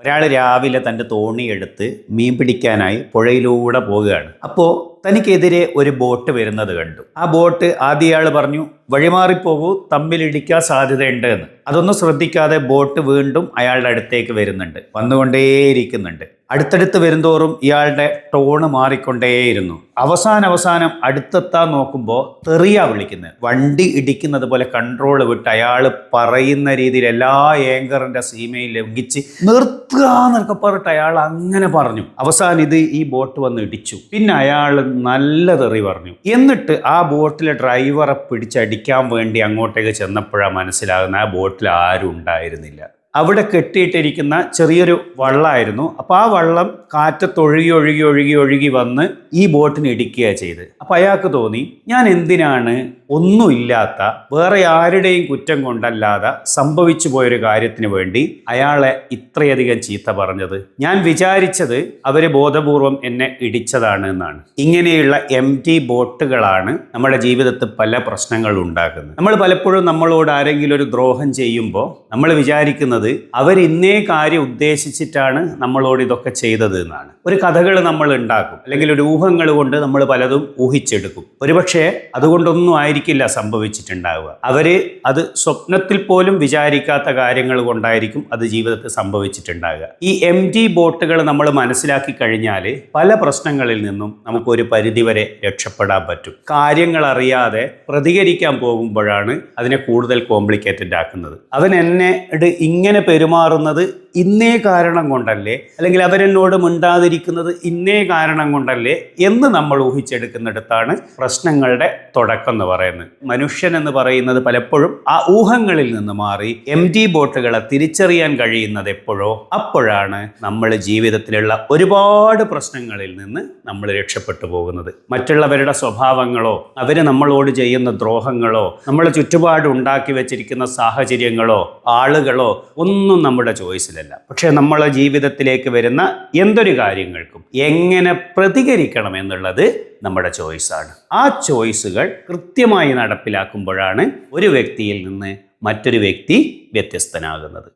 ഒരാൾ രാവിലെ തന്റെ തോണിയെടുത്ത് മീൻ പിടിക്കാനായി പുഴയിലൂടെ പോവുകയാണ്. അപ്പോൾ തനിക്കെതിരെ ഒരു ബോട്ട് വരുന്നത് കണ്ടു. ആ ബോട്ട് ആദ്യ ആൾ പറഞ്ഞു വഴിമാറിപ്പോകൂ തമ്മിലിടിക്കാൻ സാധ്യതയുണ്ട് എന്ന്. അതൊന്നും ശ്രദ്ധിക്കാതെ ബോട്ട് വീണ്ടും അയാളുടെ അടുത്തേക്ക് വരുന്നുണ്ട് വന്നുകൊണ്ടേയിരിക്കുന്നുണ്ട്. അടുത്തടുത്ത് വരുന്തോറും ഇയാളുടെ ടോണ് മാറിക്കൊണ്ടേയിരുന്നു. അവസാന അവസാനം അടുത്തെത്താൻ നോക്കുമ്പോൾ തെറിയ വിളിക്കുന്നത്. വണ്ടി ഇടിക്കുന്നത് പോലെ കൺട്രോൾ വിട്ട് അയാൾ പറയുന്ന രീതിയിൽ എല്ലാ ഏങ്കറിന്റെ സീമയിൽ ലംഘിച്ച് നിർത്തുക എന്നൊക്കെ പറഞ്ഞിട്ട് അയാൾ അങ്ങനെ പറഞ്ഞു. അവസാനം ഇത് ഈ ബോട്ട് വന്ന് ഇടിച്ചു. പിന്നെ അയാൾ നല്ല തെറി പറഞ്ഞു. എന്നിട്ട് ആ ബോട്ടിലെ ഡ്രൈവറെ പിടിച്ചടിക്കാൻ വേണ്ടി അങ്ങോട്ടേക്ക് ചെന്നപ്പോഴാണ് മനസ്സിലാകുന്ന ആ ബോട്ടിൽ ആരും ഉണ്ടായിരുന്നില്ല. അവിടെ കെട്ടിയിട്ടിരിക്കുന്ന ചെറിയൊരു വള്ളമായിരുന്നു അപ്പോൾ ആ വള്ളം കാറ്റത്ത് ഒഴുകി ഒഴുകി ഒഴുകി ഒഴുകി വന്ന് ഈ ബോട്ടിന് ഇടിക്കുകയാണ് ചെയ്ത് അപ്പോൾ അയാൾക്ക് തോന്നി ഞാൻ എന്തിനാണ് ഒന്നുമില്ലാത്ത വേറെ ആരുടെയും കുറ്റം കൊണ്ടല്ലാതെ സംഭവിച്ചു പോയൊരു കാര്യത്തിന് വേണ്ടി അയാളെ ഇത്രയധികം ചീത്ത പറഞ്ഞത്? ഞാൻ വിചാരിച്ചത് അവർ ബോധപൂർവം എന്നെ ഇടിച്ചതാണ് എന്നാണ്. ഇങ്ങനെയുള്ള എം ടി ബോട്ടുകളാണ് നമ്മുടെ ജീവിതത്തിൽ പല പ്രശ്നങ്ങളും ഉണ്ടാക്കുന്നത്. നമ്മൾ പലപ്പോഴും നമ്മളോട് ആരെങ്കിലും ഒരു ദ്രോഹം ചെയ്യുമ്പോൾ നമ്മൾ വിചാരിക്കുന്നത് അവർ ഇന്നേ കാര്യം ഉദ്ദേശിച്ചിട്ടാണ് നമ്മളോട് ഇതൊക്കെ ചെയ്തത് എന്നാണ്. ഒരു കഥകൾ നമ്മൾ ഉണ്ടാക്കും. അല്ലെങ്കിൽ ഒരു ഊഹങ്ങൾ കൊണ്ട് നമ്മൾ പലതും ഊഹിച്ചെടുക്കും. ഒരുപക്ഷെ അതുകൊണ്ടൊന്നും ആയിരിക്കില്ല സംഭവിച്ചിട്ടുണ്ടാവുക. അവർ അത് സ്വപ്നത്തിൽ പോലും വിചാരിക്കാത്ത കാര്യങ്ങൾ കൊണ്ടായിരിക്കും അത് ജീവിതത്തിൽ സംഭവിച്ചിട്ടുണ്ടാവുക. ഈ എം ടി ബോട്ടുകൾ നമ്മൾ മനസ്സിലാക്കി കഴിഞ്ഞാൽ പല പ്രശ്നങ്ങളിൽ നിന്നും നമുക്കൊരു പരിധിവരെ രക്ഷപ്പെടാൻ പറ്റും. കാര്യങ്ങൾ അറിയാതെ പ്രതികരിക്കാൻ പോകുമ്പോഴാണ് അതിനെ കൂടുതൽ കോംപ്ലിക്കേറ്റഡ് ആക്കുന്നത്. അവൻ എന്നെ ഇട് ഇങ്ങനെ പെരുമാറുന്നത് ഇന്നേ കാരണം കൊണ്ടല്ലേ? അല്ലെങ്കിൽ അവരെന്നോട് മിണ്ടാതിരിക്കുന്നത് ഇന്നേ കാരണം കൊണ്ടല്ലേ എന്ന് നമ്മൾ ഊഹിച്ചെടുക്കുന്നിടത്താണ് പ്രശ്നങ്ങളുടെ തുടക്കം എന്ന് പറയുന്നത്. മനുഷ്യൻ എന്ന് പറയുന്നത് പലപ്പോഴും ആ ഊഹങ്ങളിൽ നിന്ന് മാറി എം ടി ബോട്ടുകളെ തിരിച്ചറിയാൻ കഴിയുന്നത് എപ്പോഴോ അപ്പോഴാണ് നമ്മൾ ജീവിതത്തിലുള്ള ഒരുപാട് പ്രശ്നങ്ങളിൽ നിന്ന് നമ്മൾ രക്ഷപ്പെട്ടു പോകുന്നത്. മറ്റുള്ളവരുടെ സ്വഭാവങ്ങളോ അവർ നമ്മളോട് ചെയ്യുന്ന ദ്രോഹങ്ങളോ നമ്മളെ ചുറ്റുപാട് ഉണ്ടാക്കി വെച്ചിരിക്കുന്ന സാഹചര്യങ്ങളോ ആളുകളോ ഒന്നും നമ്മുടെ ചോയ്സിലല്ല. പക്ഷേ നമ്മളെ ജീവിതത്തിലേക്ക് വരുന്ന എന്തൊരു കാര്യങ്ങൾക്കും എങ്ങനെ പ്രതികരിക്കണം എന്നുള്ളത് നമ്മുടെ ചോയ്സാണ്. ആ ചോയ്സുകൾ കൃത്യമായി നടപ്പിലാക്കുമ്പോഴാണ് ഒരു വ്യക്തിയിൽ നിന്ന് മറ്റൊരു വ്യക്തി വ്യത്യസ്തനാകുന്നത്.